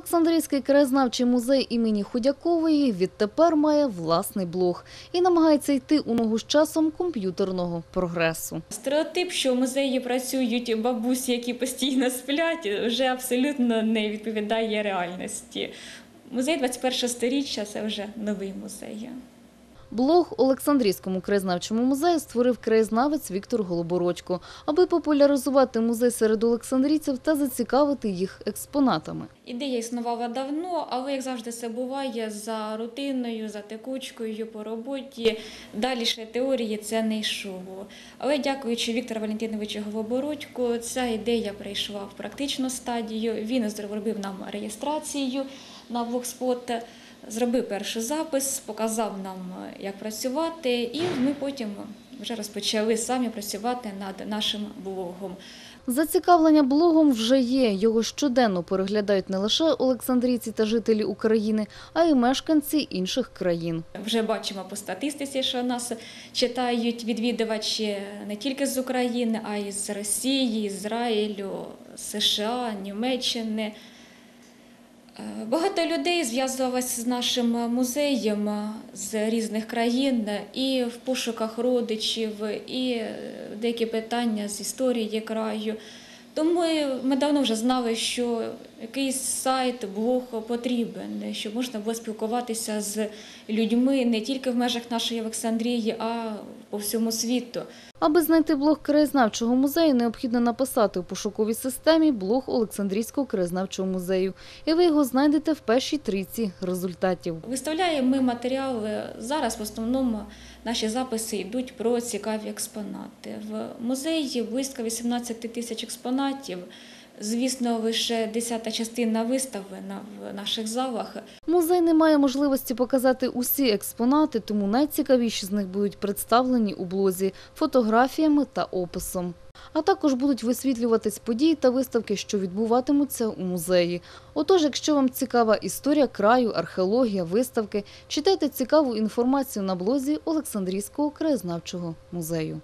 Олександрійський краєзнавчий музей імені Худякової відтепер має власний блог і намагається йти у ногу з часом комп'ютерного прогресу. Стереотип, що в музеї працюють бабусі, які постійно сплять, вже абсолютно не відповідає реальності. Музей 21 сторіччя це вже новий музей. Блог Олександрійському краєзнавчому музею створив краєзнавець Віктор Голобородько, аби популяризувати музей серед олександрійців та зацікавити їх експонатами. Ідея існувала давно, але як завжди це буває за рутиною, за текучкою по роботі. Далі ще теорії це не йшло. Але дякуючи Віктору Валентиновичу Голобородьку, ця ідея прийшла в практичну стадію. Він зробив нам реєстрацію на блогспот, зробив перший запис, показав нам, як працювати, і ми потім вже розпочали самі працювати над нашим блогом. Зацікавлення блогом вже є. Його щоденно переглядають не лише олександрійці та жителі України, а й мешканці інших країн. Вже бачимо по статистиці, що нас читають відвідувачі не тільки з України, а й з Росії, Ізраїлю, США, Німеччини. Е, Багато людей зв'язувалося з нашим музеєм е, з різних країн і в пошуках родичів, і е, деякі питання з історії краю. Тому ми давно вже знали, що якийсь сайт, блог потрібен, щоб можна було спілкуватися з людьми не тільки в межах нашої Олександрії, а по всьому світу. Аби знайти блог краєзнавчого музею, необхідно написати у пошуковій системі блог Олександрійського краєзнавчого музею. І ви його знайдете в першій трійці результатів. Виставляємо ми матеріали. Зараз в основному наші записи йдуть про цікаві експонати. В музеї близько 18 тисяч експонатів. Звісно, лише десята частина виставлена в наших залах. Музей не має можливості показати усі експонати, тому найцікавіші з них будуть представлені у блозі фотографіями та описом. А також будуть висвітлюватись події та виставки, що відбуватимуться у музеї. Отож, якщо вам цікава історія краю, археологія, виставки, читайте цікаву інформацію на блозі Олександрійського краєзнавчого музею.